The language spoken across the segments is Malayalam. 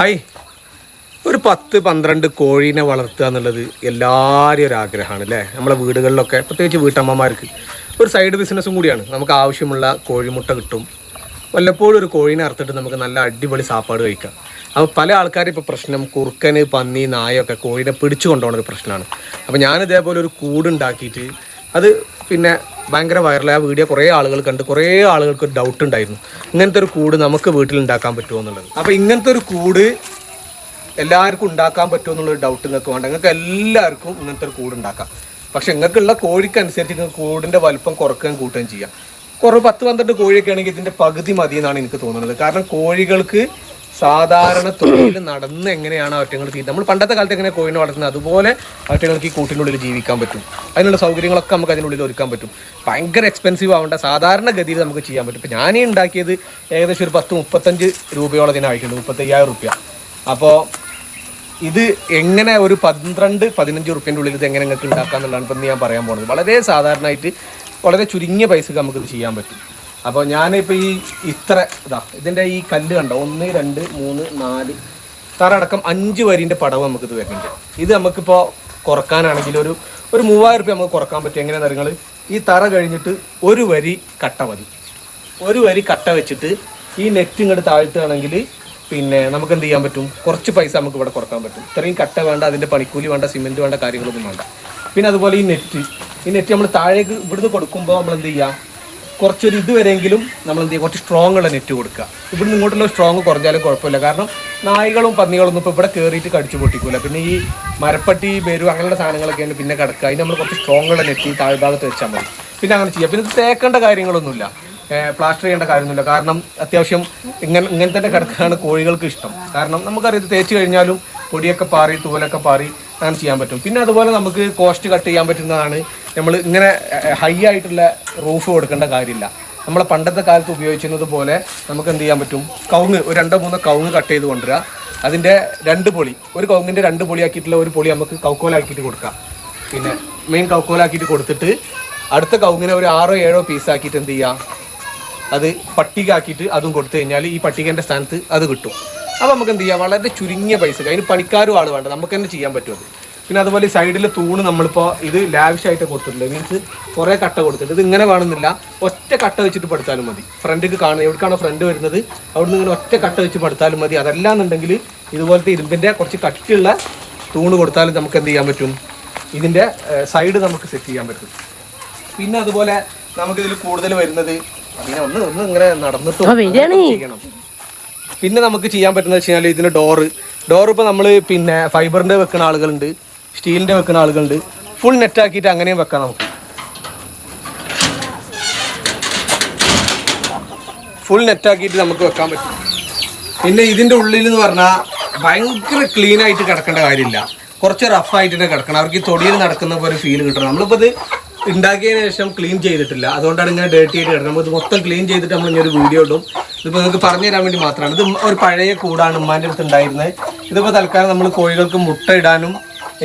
ഹായ്. ഒരു പത്ത് പന്ത്രണ്ട് കോഴീനെ വളർത്തുക എന്നുള്ളത് എല്ലാവരും ഒരു ആഗ്രഹമാണ് അല്ലേ? നമ്മളെ വീടുകളിലൊക്കെ പ്രത്യേകിച്ച് വീട്ടമ്മമാർക്ക് ഒരു സൈഡ് ബിസിനസ്സും കൂടിയാണ്. നമുക്ക് ആവശ്യമുള്ള കോഴിമുട്ട കിട്ടും. വല്ലപ്പോഴും ഒരു കോഴീനെ അറുത്തിട്ട് നമുക്ക് നല്ല അടിപൊളി സാപ്പാട് കഴിക്കാം. അപ്പോൾ പല ആൾക്കാരും ഇപ്പോൾ പ്രശ്നം കുറുക്കന് പന്നി നായൊക്കെ കോഴീനെ പിടിച്ചു കൊണ്ടുപോകുന്ന ഒരു പ്രശ്നമാണ്. അപ്പോൾ ഞാൻ ഒരു കൂടുണ്ടാക്കിയിട്ട് അത് പിന്നെ ഭയങ്കര വൈറലായ വീഡിയോ കുറേ ആളുകൾ കണ്ട് കുറേ ആളുകൾക്ക് ഒരു ഡൗട്ട് ഉണ്ടായിരുന്നു. ഇങ്ങനത്തെ ഒരു കൂട് നമുക്ക് വീട്ടിൽ ഉണ്ടാക്കാൻ പറ്റുമോ എന്നുള്ളത്. അപ്പോൾ ഇങ്ങനത്തെ ഒരു കൂട് എല്ലാവർക്കും ഉണ്ടാക്കാൻ പറ്റുമോ എന്നുള്ളൊരു ഡൗട്ട് നിങ്ങൾക്ക് വേണ്ട. നിങ്ങൾക്ക് എല്ലാവർക്കും ഇങ്ങനത്തെ ഒരു കൂട് ഉണ്ടാക്കാം. പക്ഷെ നിങ്ങൾക്കുള്ള കോഴിക്കനുസരിച്ച് നിങ്ങൾക്ക് കൂടിന്റെ വലുപ്പം കുറക്കുകയും കൂട്ടുകയും ചെയ്യാം. കുറവ് പത്ത് പന്ത്രണ്ട് കോഴിയൊക്കെ ആണെങ്കിൽ ഇതിന്റെ പകുതി മതി എന്നാണ് എനിക്ക് തോന്നുന്നത്. കാരണം കോഴികൾക്ക് സാധാരണ തൊഴിൽ നടന്ന് എങ്ങനെയാണ് അവറ്റങ്ങൾ തീറ്റ നമ്മൾ പണ്ടത്തെ കാലത്ത് എങ്ങനെ കോഴിനെ വളർത്തുന്നത്? അതുപോലെ അവറ്റങ്ങൾക്ക് ഈ കൂട്ടിനുള്ളിൽ ജീവിക്കാൻ പറ്റും. അതിനുള്ള സൗകര്യങ്ങളൊക്കെ നമുക്ക് അതിനുള്ളിൽ ഒരുക്കാൻ പറ്റും. ഭയങ്കര എക്സ്പെൻസീവ് ആവേണ്ട സാധാരണ ഗതിയിൽ നമുക്ക് ചെയ്യാൻ പറ്റും. ഇപ്പം ഞാനീ ഉണ്ടാക്കിയത് ഏകദേശം ഒരു പത്ത് മുപ്പത്തഞ്ച് രൂപയോളം ഇതിനായിട്ടുണ്ട് മുപ്പത്തയ്യായിരം റുപ്യ. അപ്പോൾ ഇത് എങ്ങനെ ഒരു പന്ത്രണ്ട് പതിനഞ്ച് റുപ്യന്റെ ഉള്ളിൽ ഇത് എങ്ങനെ നിങ്ങൾക്ക് ഉണ്ടാക്കാം ഇപ്പം ഞാൻ പറയാൻ പോകുന്നത് വളരെ സാധാരണയായിട്ട് വളരെ ചുരുങ്ങിയ പൈസക്ക് നമുക്കിത് ചെയ്യാൻ പറ്റും. അപ്പോൾ ഞാനിപ്പോൾ ഈ ഇത്ര ഇതാ ഇതിന്റെ ഈ കല്ല് കണ്ടോ? ഒന്ന് രണ്ട് മൂന്ന് നാല് തറടക്കം അഞ്ച് വരിന്റെ പടവ് ഇത് വരുന്നുണ്ട് ഇത് നമുക്കിപ്പോൾ കുറക്കാനാണെങ്കിൽ ഒരു ഒരു മൂവായിരം റുപ്യ നമുക്ക് കുറയ്ക്കാൻ പറ്റും. എങ്ങനെയാണെന്ന് നിങ്ങൾ ഈ തറ കഴിഞ്ഞിട്ട് ഒരു വരി കട്ട മതി. ഒരു വരി കട്ട വെച്ചിട്ട് ഈ നെറ്റ് ഇങ്ങോട്ട് താഴ്ത്തുകയാണെങ്കിൽ പിന്നെ നമുക്ക് എന്ത് ചെയ്യാൻ പറ്റും? കുറച്ച് പൈസ നമുക്ക് ഇവിടെ കുറയ്ക്കാൻ പറ്റും. ഇത്രയും കട്ട വേണ്ട അതിന്റെ പണിക്കൂലി വേണ്ട സിമെന്റ് വേണ്ട കാര്യങ്ങളൊന്നും വേണ്ട. പിന്നെ അതുപോലെ ഈ നെറ്റ് ഈ നെറ്റ് നമ്മൾ താഴേക്ക് ഇവിടുന്ന് കൊടുക്കുമ്പോൾ നമ്മൾ എന്ത് ചെയ്യുക കുറച്ചൊരു ഇതുവരെയെങ്കിലും നമ്മൾ എന്ത് ചെയ്യുക കുറച്ച് സ്ട്രോങ് ഉള്ള നെറ്റ് കൊടുക്കുക. ഇവിടുന്ന് ഇങ്ങോട്ടുള്ള സ്ട്രോങ് കുറഞ്ഞാലും കുഴപ്പമില്ല. കാരണം നായ്കളും പന്നികളൊന്നും ഇപ്പോൾ ഇവിടെ കയറിയിട്ട് കടിച്ചു പൊട്ടിക്കൂല. പിന്നെ ഈ മരപ്പട്ടി ബെരു അങ്ങനെയുള്ള സാധനങ്ങളൊക്കെയാണ് പിന്നെ കിടക്കുക. അതിന് നമ്മൾ കുറച്ച് സ്ട്രോങ് ഉള്ള നെറ്റ് ഈ താഴ്ഭാഗത്ത് വെച്ചാൽ മതി. പിന്നെ അങ്ങനെ ചെയ്യാം. പിന്നെ തേക്കേണ്ട കാര്യങ്ങളൊന്നുമില്ല. പ്ലാസ്റ്റർ ചെയ്യേണ്ട കാര്യമൊന്നുമില്ല. കാരണം അത്യാവശ്യം ഇങ്ങനെ ഇങ്ങനെ തന്നെ കിടക്കാണ് കോഴികൾക്ക് ഇഷ്ടം. കാരണം നമുക്കറിയാം തേച്ച് കഴിഞ്ഞാലും പൊടിയൊക്കെ പാറി തൂലൊക്കെ പാറി അങ്ങനെ ചെയ്യാൻ പറ്റും. പിന്നെ അതുപോലെ നമുക്ക് കോസ്റ്റ് കട്ട് ചെയ്യാൻ പറ്റുന്നതാണ് നമ്മൾ ഇങ്ങനെ ഹൈ ആയിട്ടുള്ള റൂഫ് കൊടുക്കേണ്ട കാര്യമില്ല. നമ്മൾ പണ്ടത്തെ കാലത്ത് ഉപയോഗിച്ചിരുന്നത് പോലെ നമുക്ക് എന്ത് ചെയ്യാൻ പറ്റും? കവുങ്ങ് ഒരു രണ്ടോ മൂന്നോ കവുങ്ങ് കട്ട് ചെയ്ത് കൊണ്ടുവരിക. അതിന്റെ രണ്ട് പൊളി ഒരു കവുങ്ങിന്റെ രണ്ട് പൊളി ആക്കിയിട്ടുള്ള ഒരു പൊളി നമുക്ക് കൗക്കോലാക്കിയിട്ട് കൊടുക്കാം. പിന്നെ മെയിൻ കൗക്കോലാക്കിയിട്ട് കൊടുത്തിട്ട് അടുത്ത കവുങ്ങിനെ ഒരു ആറോ ഏഴോ പീസ് ആക്കിയിട്ട് എന്ത് ചെയ്യുക അത് പട്ടിക ആക്കിയിട്ട് അതും കൊടുത്തു കഴിഞ്ഞാൽ ഈ പട്ടികേന്റെ സ്ഥാനത്ത് അത് കിട്ടും. അപ്പോൾ നമുക്ക് എന്ത് ചെയ്യാം? വളരെ ചുരുങ്ങിയ പൈസ അതിന് പണിക്കാരും ആൾ വേണ്ട. നമുക്ക് തന്നെ ചെയ്യാൻ പറ്റും അത്. പിന്നെ അതുപോലെ ഈ സൈഡിലെ തൂണ് നമ്മളിപ്പോൾ ഇത് ലാവിഷായിട്ട് കൊടുത്തിട്ടില്ല? മീൻസ് കുറേ കട്ട കൊടുത്തിട്ടുണ്ട് ഇത് ഇങ്ങനെ വേണമെന്നില്ല. ഒറ്റ കട്ട വെച്ചിട്ട് പടുത്താലും മതി. ഫ്രണ്ടിക്ക് കാണുന്നത് എവിടേക്കാണോ ഫ്രണ്ട് വരുന്നത് അവിടുന്ന് ഇങ്ങനെ ഒറ്റ കട്ട വെച്ച് പടുത്താലും മതി. അതല്ല എന്നുണ്ടെങ്കിൽ ഇതുപോലത്തെ ഇരുമ്പിന്റെ കുറച്ച് കട്ടിയുള്ള തൂണ് കൊടുത്താലും നമുക്ക് എന്ത് ചെയ്യാൻ പറ്റും? ഇതിന്റെ സൈഡ് നമുക്ക് സെറ്റ് ചെയ്യാൻ പറ്റും. പിന്നെ അതുപോലെ നമുക്കിതിൽ കൂടുതൽ വരുന്നത് അതിനെ ഒന്ന് ഒന്ന് ഇങ്ങനെ നടന്നിട്ട് ചെയ്യണം. പിന്നെ നമുക്ക് ചെയ്യാൻ പറ്റുന്നത് വെച്ച് കഴിഞ്ഞാൽ ഇതിന് ഡോറ് ഡോർ ഇപ്പോൾ നമ്മൾ പിന്നെ ഫൈബറിന്റെ വെക്കുന്ന ആളുകളുണ്ട്. സ്റ്റീലിന്റെ വെക്കുന്ന ആളുകളുണ്ട്. ഫുൾ നെറ്റാക്കിയിട്ട് അങ്ങനെയും വെക്കാം നമുക്ക്. ഫുൾ നെറ്റാക്കിയിട്ട് നമുക്ക് വെക്കാൻ പറ്റും. പിന്നെ ഇതിന്റെ ഉള്ളിൽ എന്ന് പറഞ്ഞാൽ ഭയങ്കര ക്ലീൻ ആയിട്ട് കിടക്കേണ്ട കാര്യമില്ല. കുറച്ച് റഫ് ആയിട്ട് തന്നെ കിടക്കണം. അവർക്ക് ഈ തൊടിയിൽ നടക്കുന്ന പോലെ ഫീൽ കിട്ടണം. നമ്മളിപ്പോൾ ഇത് ഉണ്ടാക്കിയതിന് ശേഷം ക്ലീൻ ചെയ്തിട്ടില്ല. അതുകൊണ്ടാണ് ഇങ്ങനെ ഡേർട്ടി ആയിട്ട് കിടക്കുന്നത് നമ്മൾ ഇത് മൊത്തം ക്ലീൻ ചെയ്തിട്ട് നമ്മൾ ഇങ്ങനെ ഒരു വീഡിയോ ഇടും. ഇതിപ്പോൾ നിങ്ങൾക്ക് പറഞ്ഞു തരാൻ വേണ്ടി മാത്രമാണ്. ഇത് ഒരു പഴയ കൂടാണ് ഉമ്മാന്റെ അടുത്ത് ഉണ്ടായിരുന്നത്. ഇതിപ്പോൾ തൽക്കാലം നമ്മൾ കോഴികൾക്ക് മുട്ട ഇടാനും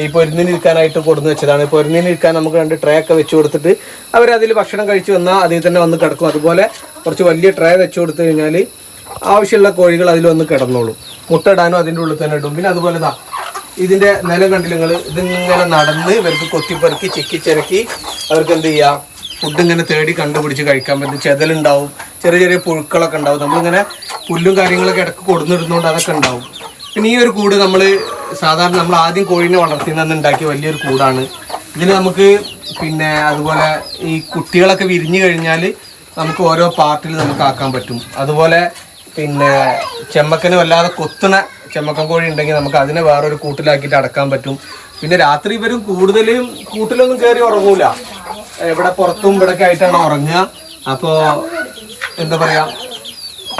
ഈ പൊരുന്നിന് ഇരിക്കാനായിട്ട് കൊടുന്ന് വെച്ചതാണ്. പൊരുന്നിന് ഇരിക്കാൻ നമുക്ക് രണ്ട് ട്രേ ഒക്കെ വെച്ച് കൊടുത്തിട്ട് അവർ അതിൽ ഭക്ഷണം കഴിച്ച് വന്നാൽ അതിൽ തന്നെ വന്ന് കിടക്കും. അതുപോലെ കുറച്ച് വലിയ ട്രേ വെച്ച് കൊടുത്തു കഴിഞ്ഞാൽ ആവശ്യമുള്ള കോഴികൾ അതിൽ വന്ന് കിടന്നോളും. മുട്ട ഇടാനും അതിന്റെ ഉള്ളിൽ തന്നെ ഇടും. പിന്നെ അതുപോലെ ദാ ഇതിന്റെ നിലം കണ്ടില്ല ഇതിങ്ങനെ നടന്ന് ഇവർക്ക് കൊത്തിപ്പെറുക്കി ചെക്കി ചിരക്കി അവർക്ക് എന്ത് ചെയ്യാം? ഫുഡ് ഇങ്ങനെ തേടി കണ്ടുപിടിച്ച് കഴിക്കാൻ പറ്റും. ചെതലുണ്ടാവും. ചെറിയ ചെറിയ പുഴുക്കളൊക്കെ ഉണ്ടാവും. നമ്മളിങ്ങനെ പുല്ലും കാര്യങ്ങളൊക്കെ ഇടയ്ക്ക് കൊടുന്നിടുന്നതുകൊണ്ട് അതൊക്കെ ഉണ്ടാവും. പിന്നെ ഈ ഒരു കൂട് നമ്മൾ സാധാരണ നമ്മൾ ആദ്യം കോഴീനെ വളർത്തിയെന്ന് ഉണ്ടാക്കിയ വലിയൊരു കൂടാണ്. ഇതിന് നമുക്ക് പിന്നെ അതുപോലെ ഈ കുട്ടികളൊക്കെ വിരിഞ്ഞു കഴിഞ്ഞാൽ നമുക്ക് ഓരോ പാർട്ടിൽ നമുക്ക് ആക്കാൻ പറ്റും. അതുപോലെ പിന്നെ ചെമ്മക്കന് വല്ലാതെ കൊത്തണ ചെമ്മക്കൻ കോഴി ഉണ്ടെങ്കിൽ നമുക്ക് അതിനെ വേറൊരു കൂട്ടിലാക്കിയിട്ട് അടക്കാൻ പറ്റും. പിന്നെ രാത്രി ഇവരും കൂടുതലും കൂട്ടിലൊന്നും കയറി ഉറങ്ങൂല. ഇവിടെ പുറത്തും ഇവിടെയൊക്കെ ആയിട്ടാണ് ഉറങ്ങുക. അപ്പോൾ എന്താ പറയാ?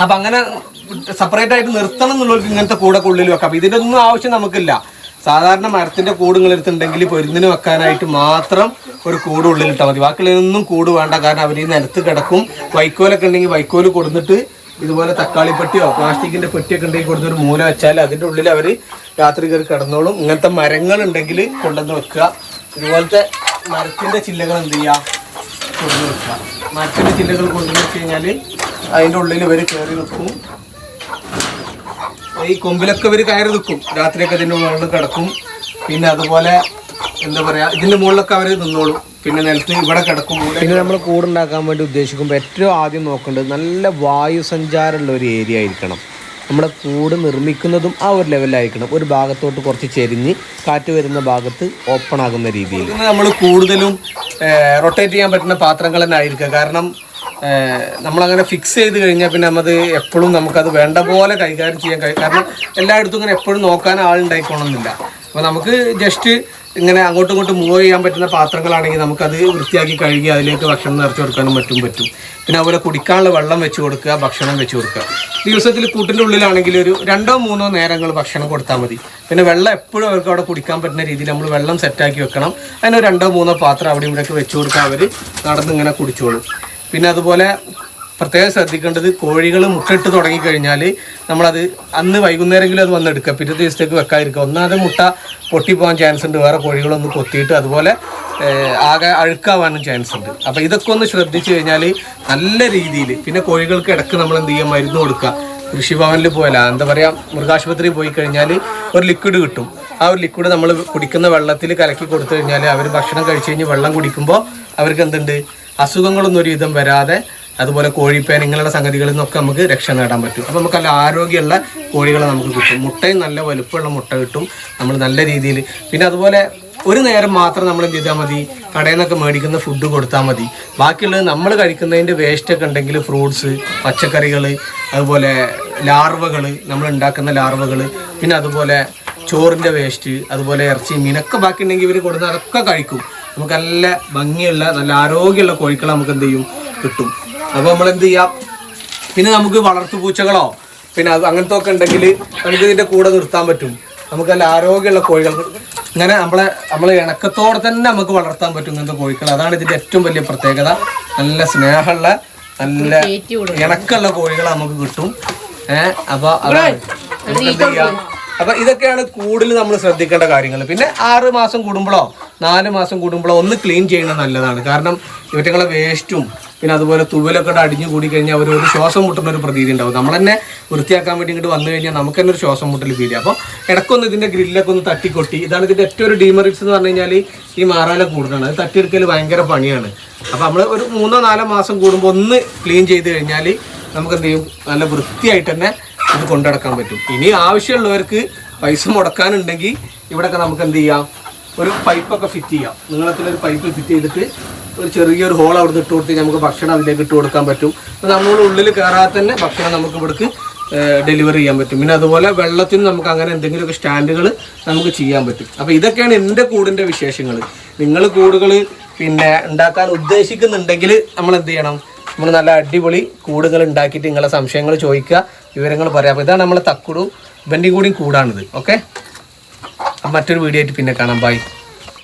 അപ്പൊ അങ്ങനെ സെപ്പറേറ്റ് ആയിട്ട് നിർത്തണം എന്നുള്ളവർക്ക് ഇങ്ങനത്തെ കൂടെ കൊള്ളിൽ വെക്കാം. അപ്പൊ ഇതിന്റെ ഒന്നും ആവശ്യം നമുക്കില്ല. സാധാരണ മരത്തിന്റെ കൂട് നിങ്ങളെടുത്തുണ്ടെങ്കിൽ പൊരുന്നിന് വെക്കാനായിട്ട് മാത്രം ഒരു കൂട് ഉള്ളിൽ ഉള്ളിലിട്ടാൽ മതി. ബാക്കിയുള്ളതൊന്നും കൂട് വേണ്ട. കാരണം അവർ ഈ നിലത്ത് കിടക്കും. വൈക്കോലൊക്കെ ഉണ്ടെങ്കിൽ വൈക്കോൽ കൊടുത്തിട്ട് ഇതുപോലെ തക്കാളി പെട്ടിയോ പ്ലാസ്റ്റിക്കിന്റെ പെട്ടിയൊക്കെ ഉണ്ടെങ്കിൽ കൊടുത്തൊരു മൂല വെച്ചാൽ അതിന്റെ ഉള്ളിൽ അവർ രാത്രി കയറി കിടന്നോളും. ഇങ്ങനത്തെ മരങ്ങൾ ഉണ്ടെങ്കിൽ കൊണ്ടുവന്ന് വെക്കുക. ഇതുപോലത്തെ മരത്തിന്റെ ചില്ലകൾ എന്ത് ചെയ്യുക? കൊണ്ടുവന്ന് വെക്കുക. മരത്തിന്റെ ചില്ലകൾ കൊണ്ടുവന്ന് വെച്ച് കഴിഞ്ഞാൽ അതിന്റെ ഉള്ളിൽ ഇവർ കയറി നിൽക്കും. ഈ കൊമ്പിലൊക്കെ ഇവർ കയറി നിൽക്കും. രാത്രിയൊക്കെ ഇതിന്റെ മുകളിൽ കിടക്കും. പിന്നെ അതുപോലെ എന്താ പറയുക ഇതിന്റെ മുകളിലൊക്കെ അവർ നിന്നോളും. പിന്നെ നിലത്ത് ഇവിടെ കിടക്കും. പിന്നെ നമ്മൾ കൂടുണ്ടാക്കാൻ വേണ്ടി ഉദ്ദേശിക്കുമ്പോൾ ഏറ്റവും ആദ്യം നോക്കേണ്ടത് നല്ല വായു സഞ്ചാരമുള്ള ഒരു ഏരിയ ആയിരിക്കണം. നമ്മുടെ കൂട് നിർമ്മിക്കുന്നതും ആ ഒരു ലെവലായിരിക്കണം ഒരു ഭാഗത്തോട്ട് കുറച്ച് ചെരിഞ്ഞ് കാറ്റ് വരുന്ന ഭാഗത്ത് ഓപ്പൺ ആകുന്ന രീതിയിൽ. നമ്മൾ കൂടുതലും റൊട്ടേറ്റ് ചെയ്യാൻ പറ്റുന്ന പാത്രങ്ങൾ തന്നെ ആയിരിക്കുക കാരണം നമ്മളങ്ങനെ ഫിക്സ് ചെയ്ത് കഴിഞ്ഞാൽ പിന്നെ നമ്മൾ എപ്പോഴും നമുക്കത് വേണ്ട പോലെ കൈകാര്യം ചെയ്യാൻ കഴിയും കാരണം എല്ലായിടത്തും ഇങ്ങനെ എപ്പോഴും നോക്കാൻ ആളുണ്ടായിക്കോണമെന്നില്ല അപ്പോൾ നമുക്ക് ജസ്റ്റ് ഇങ്ങനെ അങ്ങോട്ടും ഇങ്ങോട്ടും മൂവ് ചെയ്യാൻ പറ്റുന്ന പാത്രങ്ങളാണെങ്കിൽ നമുക്കത് വൃത്തിയാക്കി കഴുകി അതിലേക്ക് ഭക്ഷണം നിറച്ചു കൊടുക്കാനും മറ്റും പറ്റും. പിന്നെ അതുപോലെ കുടിക്കാനുള്ള വെള്ളം വെച്ച് കൊടുക്കുക ഭക്ഷണം വെച്ച് കൊടുക്കുക. ദിവസത്തിൽ കൂട്ടിന്റെ ഉള്ളിലാണെങ്കിൽ ഒരു രണ്ടോ മൂന്നോ നേരങ്ങൾ ഭക്ഷണം കൊടുത്താൽ മതി. പിന്നെ വെള്ളം എപ്പോഴും അവർക്ക് അവിടെ കുടിക്കാൻ പറ്റുന്ന രീതിയിൽ നമ്മൾ വെള്ളം സെറ്റാക്കി വെക്കണം. അതിന് രണ്ടോ മൂന്നോ പാത്രം അവിടെ ഇവിടെയൊക്കെ വെച്ച് കൊടുക്കുക അവർ നടന്ന് ഇങ്ങനെ കുടിച്ചോളും. പിന്നെ അതുപോലെ പ്രത്യേകം ശ്രദ്ധിക്കേണ്ടത് കോഴികൾ മുട്ടയിട്ട് തുടങ്ങിക്കഴിഞ്ഞാൽ നമ്മളത് അന്ന് വൈകുന്നേരമെങ്കിലും അത് വന്നെടുക്കുക. പിറ്റേ ദിവസത്തേക്ക് വെക്കാതിരിക്കുക. ഒന്നാമത് മുട്ട പൊട്ടിപ്പോകാൻ ചാൻസ് ഉണ്ട്. വേറെ കോഴികളൊന്ന് കൊത്തിയിട്ട് അതുപോലെ ആകെ അഴുക്കാവാനും ചാൻസ് ഉണ്ട്. അപ്പോൾ ഇതൊക്കെ ഒന്ന് ശ്രദ്ധിച്ചു കഴിഞ്ഞാൽ നല്ല രീതിയിൽ പിന്നെ കോഴികൾക്ക് ഇടയ്ക്ക് നമ്മൾ എന്ത് ചെയ്യുക? മരുന്ന് കൊടുക്കുക. കൃഷിഭവനിൽ പോയാൽ എന്താ പറയുക മൃഗാശുപത്രിയിൽ പോയി കഴിഞ്ഞാൽ ഒരു ലിക്വിഡ് കിട്ടും. ആ ഒരു ലിക്വിഡ് നമ്മൾ കുടിക്കുന്ന വെള്ളത്തിൽ കലക്കി കൊടുത്തു കഴിഞ്ഞാൽ അവർ ഭക്ഷണം കഴിച്ചു കഴിഞ്ഞ് വെള്ളം കുടിക്കുമ്പോൾ അവർക്ക് എന്തുണ്ട്? അസുഖങ്ങളൊന്നും ഒരുവിധം വരാതെ അതുപോലെ കോഴിപ്പേൻ ഇങ്ങനെയുള്ള സംഗതികളിൽ നിന്നൊക്കെ നമുക്ക് രക്ഷ നേടാൻ പറ്റും. അപ്പോൾ നമുക്ക് നല്ല ആരോഗ്യമുള്ള കോഴികളെ നമുക്ക് കിട്ടും. മുട്ടയും നല്ല വലുപ്പമുള്ള മുട്ട കിട്ടും. നമ്മൾ നല്ല രീതിയിൽ പിന്നെ അതുപോലെ ഒരു നേരം മാത്രം നമ്മൾ എന്ത് ചെയ്താൽ മതി? കടയിൽ നിന്നൊക്കെ മേടിക്കുന്ന ഫുഡ് കൊടുത്താൽ മതി. ബാക്കിയുള്ളത് നമ്മൾ കഴിക്കുന്നതിന്റെ വേസ്റ്റൊക്കെ ഉണ്ടെങ്കിൽ ഫ്രൂട്ട്സ് പച്ചക്കറികൾ അതുപോലെ ലാർവകൾ നമ്മൾ ഉണ്ടാക്കുന്ന ലാർവകൾ പിന്നെ അതുപോലെ ചോറിന്റെ വേസ്റ്റ് അതുപോലെ ഇറച്ചി മീനൊക്കെ ബാക്കി ഉണ്ടെങ്കിൽ ഇവർ കൊടുത്താൽ അതൊക്കെ കഴിക്കും. നമുക്ക് നല്ല ഭംഗിയുള്ള നല്ല ആരോഗ്യമുള്ള കോഴികളെ നമുക്ക് എന്ത് ചെയ്യും? കിട്ടും. അപ്പോൾ നമ്മൾ എന്ത് ചെയ്യാം? പിന്നെ നമുക്ക് വളർത്തു പൂച്ചകളോ പിന്നെ അത് അങ്ങനത്തെ ഒക്കെ ഉണ്ടെങ്കിൽ നമുക്ക് ഇതിന്റെ കൂടെ നിർത്താൻ പറ്റും. നമുക്ക് നല്ല ആരോഗ്യമുള്ള കോഴികൾ ഇങ്ങനെ നമ്മളെ നമ്മളെ ഇണക്കത്തോടെ തന്നെ നമുക്ക് വളർത്താൻ പറ്റും ഇങ്ങനത്തെ കോഴികൾ അതാണ് ഇതിന്റെ ഏറ്റവും വലിയ പ്രത്യേകത. നല്ല സ്നേഹമുള്ള നല്ല ഇണക്കമുള്ള കോഴികൾ നമുക്ക് കിട്ടും. ഏഹ് അപ്പോൾ അതാണ് നമുക്ക് എന്ത് ചെയ്യാം? അപ്പൊ ഇതൊക്കെയാണ് കൂടുതൽ നമ്മൾ ശ്രദ്ധിക്കേണ്ട കാര്യങ്ങൾ. പിന്നെ ആറ് മാസം കൂടുമ്പോഴോ നാല് മാസം കൂടുമ്പോഴോ ഒന്ന് ക്ലീൻ ചെയ്യുന്നത് നല്ലതാണ്. കാരണം ഇവറ്റങ്ങളെ വേസ്റ്റും പിന്നെ അതുപോലെ തുവലൊക്കെ അടിഞ്ഞു കൂടി കഴിഞ്ഞാൽ അവർ ഒരു ശ്വാസം മുട്ടുന്ന ഒരു പ്രതീതി ഉണ്ടാവും. നമ്മൾ തന്നെ വൃത്തിയാക്കാൻ വേണ്ടി ഇങ്ങോട്ട് വന്നു കഴിഞ്ഞാൽ നമുക്ക് തന്നെ ഒരു ശ്വാസം മുട്ടൽ ഫീൽ ചെയ്യും. അപ്പോൾ ഇടക്കൊന്ന് ഇതിന്റെ ഗ്രില്ലൊക്കെ ഒന്ന് തട്ടിക്കൊട്ടി ഇതാണ് ഇതിന്റെ ഏറ്റവും ഒരു ഡീമറിറ്റ്സ് എന്ന് പറഞ്ഞു കഴിഞ്ഞാൽ ഈ മാറാല കൂടുതലാണ്. അത് തട്ടിയെടുക്കൽ ഭയങ്കര പണിയാണ്. അപ്പോൾ നമ്മൾ ഒരു മൂന്നോ നാലോ മാസം കൂടുമ്പോൾ ഒന്ന് ക്ലീൻ ചെയ്ത് കഴിഞ്ഞാൽ നമുക്ക് എന്ത് ചെയ്യും? നല്ല വൃത്തിയായിട്ട് തന്നെ ഇത് കൊണ്ടടക്കാൻ പറ്റും. ഇനി ആവശ്യമുള്ളവർക്ക് പൈസ മുടക്കാനുണ്ടെങ്കിൽ ഇവിടെയൊക്കെ നമുക്ക് എന്ത് ചെയ്യാം? ഒരു പൈപ്പൊക്കെ ഫിറ്റ് ചെയ്യാം. നീളത്തിലൊരു പൈപ്പ് ഫിറ്റ് ചെയ്തിട്ട് ഒരു ചെറിയൊരു ഹോൾ അവിടെ ഇട്ട് കൊടുത്ത് നമുക്ക് ഭക്ഷണം അതിലേക്ക് ഇട്ട് കൊടുക്കാൻ പറ്റും. അപ്പോൾ നമ്മൾ ഉള്ളിൽ കയറാതെ തന്നെ ഭക്ഷണം നമുക്ക് ഇവിടേക്ക് ഡെലിവറി ചെയ്യാൻ പറ്റും. പിന്നെ അതുപോലെ വെള്ളത്തിന് നമുക്ക് അങ്ങനെ എന്തെങ്കിലുമൊക്കെ സ്റ്റാൻഡുകൾ നമുക്ക് ചെയ്യാൻ പറ്റും. അപ്പോൾ ഇതൊക്കെയാണ് എന്റെ കൂടിന്റെ വിശേഷങ്ങൾ നിങ്ങൾ കൂടുകൾ പിന്നെ ഉണ്ടാക്കാൻ ഉദ്ദേശിക്കുന്നുണ്ടെങ്കിൽ നമ്മൾ എന്ത് ചെയ്യണം? നമ്മൾ നല്ല അടിപൊളി കൂടുകൾ ഉണ്ടാക്കിയിട്ട് നിങ്ങളെ സംശയങ്ങൾ ചോദിക്കുക വിവരങ്ങൾ പറയാം. അപ്പോൾ ഇതാണ് നമ്മളെ തക്കുടു ഇവന്റെയും കൂടിയും കൂടാണിത്. ഓക്കെ മറ്റൊരു വീഡിയോ ആയിട്ട് പിന്നെ കാണാം. ബൈ